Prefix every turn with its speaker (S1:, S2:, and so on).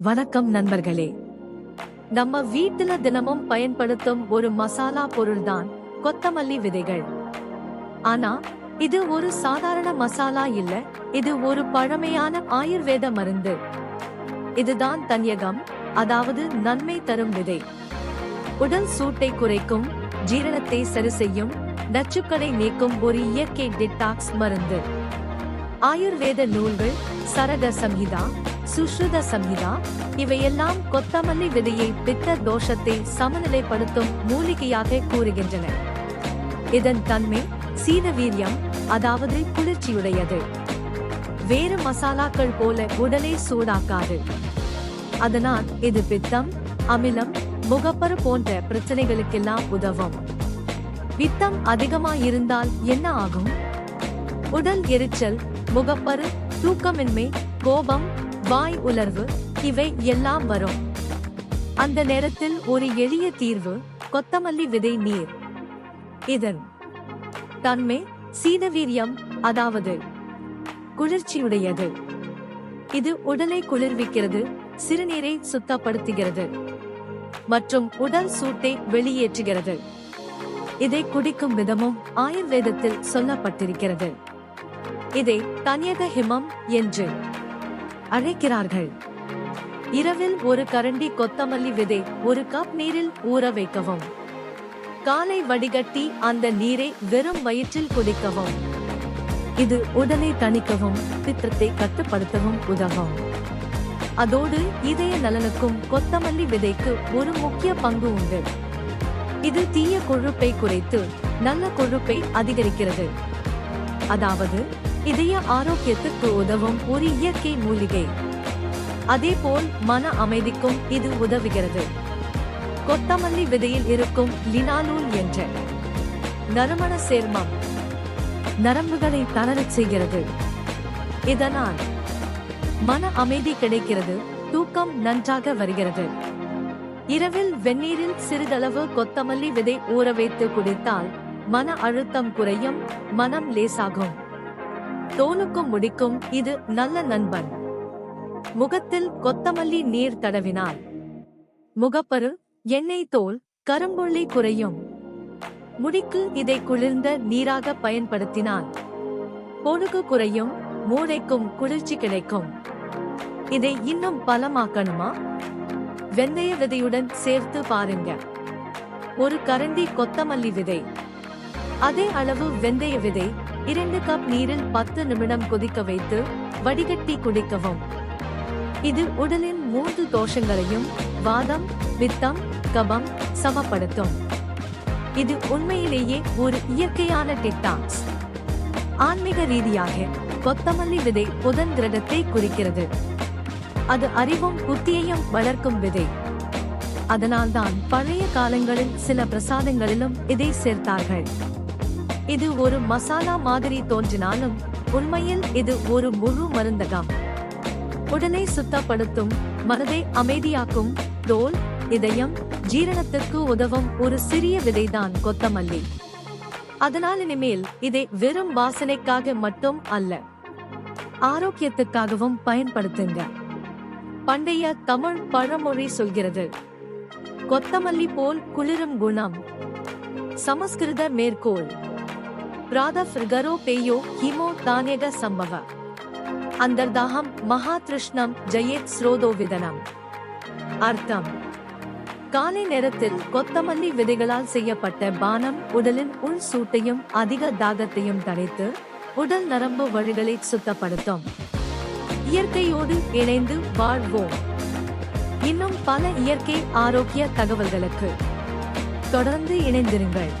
S1: வணக்கம் நண்பர்களே. நம்ம வீட்டுல தினமும் பயன்படுத்தும் ஒரு மசாலா பொருள்தான் கொத்தமல்லி விதைகள். ஆனா இது ஒரு சாதாரண மசாலா இல்ல இது ஒரு பழமையான ஆயுர்வேத மருந்து. இதுதான் தன்யகம் அதாவது நன்மை தரும் விதை. உடல் சூட்டை குறைக்கும் ஜீரணத்தை சரி செய்யும் நச்சுக்களை நீக்கும் ஒரு இயற்கை டிட்டாக்ஸ் மருந்து. ஆயுர்வேத நூல்கள் சரக சம்ஹிதா சுஷ்ருத சம்ஹிதா இவையெல்லாம் கொத்தமல்லி விதையை பித்த தோஷத்தை சமநிலைப்படுத்தும் மூலிகையாக கூறுகின்றன. இதன் தன்மை சீன வீரியம் அதாவது குளிர்ச்சியுடையது. வேறு மசாலாக்கள் போல உடலை சூடாக்காது. அதனால் இது பித்தம் அமிலம் முகப்பரு போன்ற பிரச்சனைகளுக்கெல்லாம் உதவும். பித்தம் அதிகமாயிருந்தால் என்ன ஆகும்? உடல் எரிச்சல் முகப்பரு தூக்கமின்மை கோபம் வாய் உலர்வு இவை எல்லாம் வரும். அந்த நேரத்தில் ஒரு எளிய தீர்வு கொத்தமல்லி விதை நீர். இதன் தன்மை சீனவீரியம் அதாவது குளிர்ச்சியுடையது. இது உடலை குளிர்விக்கிறது சிறுநீரை சுத்தப்படுத்துகிறது மற்றும் உடல் சூட்டை வெளியேற்றுகிறது. இதை குடிக்கும் விதமும் ஆயுர்வேதத்தில் சொல்லப்பட்டிருக்கிறது. இதை தனியக ஹிமம் என்று அழைக்கிறார்கள். இரவில் ஒரு கரண்டி கொத்தமல்லி விதை ஒரு கப் நீரில் ஊற வைக்கவும். காலை வடிகட்டி அந்த நீரை வெறும் வயிற்றில் குடிக்கவும். இது உடலை தணிக்கவும் பித்தத்தை கட்டுப்படுத்தவும் உதவும். அதோடு இதய நலனுக்கும் கொத்தமல்லி விதைக்கு ஒரு முக்கிய பங்கு உண்டு. இது தீய கொழுப்பை குறைத்து நல்ல கொழுப்பை அதிகரிக்கிறது. அதாவது இதய ஆரோக்கியத்துக்கு உதவும் ஒரு இயற்கை மூலிகை. அதேபோல் மன அமைதிக்கும் இது உதவுகிறது. கொத்தமல்லி விதையில் இருக்கும் லினாலூல் என்ற நறுமண சேர்மம் நரம்புகளை தளரச் செய்கிறது. இதனால் மன அமைதி கிடைக்கிறது தூக்கம் நன்றாக வருகிறது. இரவில் வெந்நீரில் சிறிதளவு கொத்தமல்லி விதை ஊற வைத்து குடித்தால் மன அழுத்தம் குறையும் மனம் லேசாகும். தோலுக்கும் முடிக்கும் இது நல்ல நண்பன். முகத்தில் கொத்தமல்லி நீர் தடவினால். முகப்பரு எண்ணெய் தோல் கரும்புள்ளி குறையும். முடிக்கு இதை குளிர்ந்த நீராக பயன்படுத்தினால். பொடுகு குறையும் மூளைக்கும் குளிர்ச்சி கிடைக்கும். இதை இன்னும் பலமாக்கணுமா? வெந்தய விதையுடன் சேர்த்து பாருங்க. ஒரு கரண்டி கொத்தமல்லி விதை. அதே அளவு வெந்தய விதை இரண்டு கப் நீரில் பத்து நிமிடம் கொதிக்க வைத்து வடிகட்டி குடிக்கவும். இது உடலின் மூன்று தோஷங்களையும் வாதம் பித்தம் கபம் சமப்படுத்தும். இது உண்மையிலேயே ஒரு இயற்கையான டிட்டாக்ஸ் ஆன்மீக ரீதியாக கொத்தமல்லி விதை புதன் கிரகத்தை குறிக்கிறது. அது அறிவும் புத்தியையும் வளர்க்கும் விதை. அதனால்தான் பழைய காலங்களில் சில பிரசாதங்களிலும் இதை சேர்த்தார்கள். இது ஒரு மசாலா மாதிரி தோன்றினாலும் உண்மையில் இது ஒரு முழு மருந்தகம். உடலை சுத்தப்படுத்தும் மனதை அமைதியாக்கும் தோல் இதயம் ஜீரணத்துக்கு உதவும் ஒரு சிறிய விதைதான் கொத்தமல்லி. அதனால் இனிமேல் இதை வெறும் வாசனைக்காக மட்டும் அல்ல ஆரோக்கியத்துக்காகவும் பயன்படுத்துங்க. பண்டைய தமிழ் பழமொழி சொல்கிறது கொத்தமல்லி போல் குளிரும் குணம் சமஸ்கிருத மேற்கோள் பிராதஃப்ரிகரோ பேயோ ஹிமோ தானியக சம்பவ அந்தர்தாகம் மகாத்ருஷ்ணம் ஜெயேத் ஸ்ரோதோ விதனம் அர்த்தம் காலை நேரத்தில் கொத்தமல்லி விதைகளால் செய்யப்பட்ட பானம் உடலின் உள் சூட்டையும் அதிக தாகத்தையும் தடைத்து உடல் நரம்பு வழிகளை சுத்தப்படுத்தும் இயற்கையோடு இணைந்து வாழ்வோம் இன்னும் பல இயற்கை ஆரோக்கிய தகவல்களுக்கு தொடர்ந்து இணைந்திருங்கள்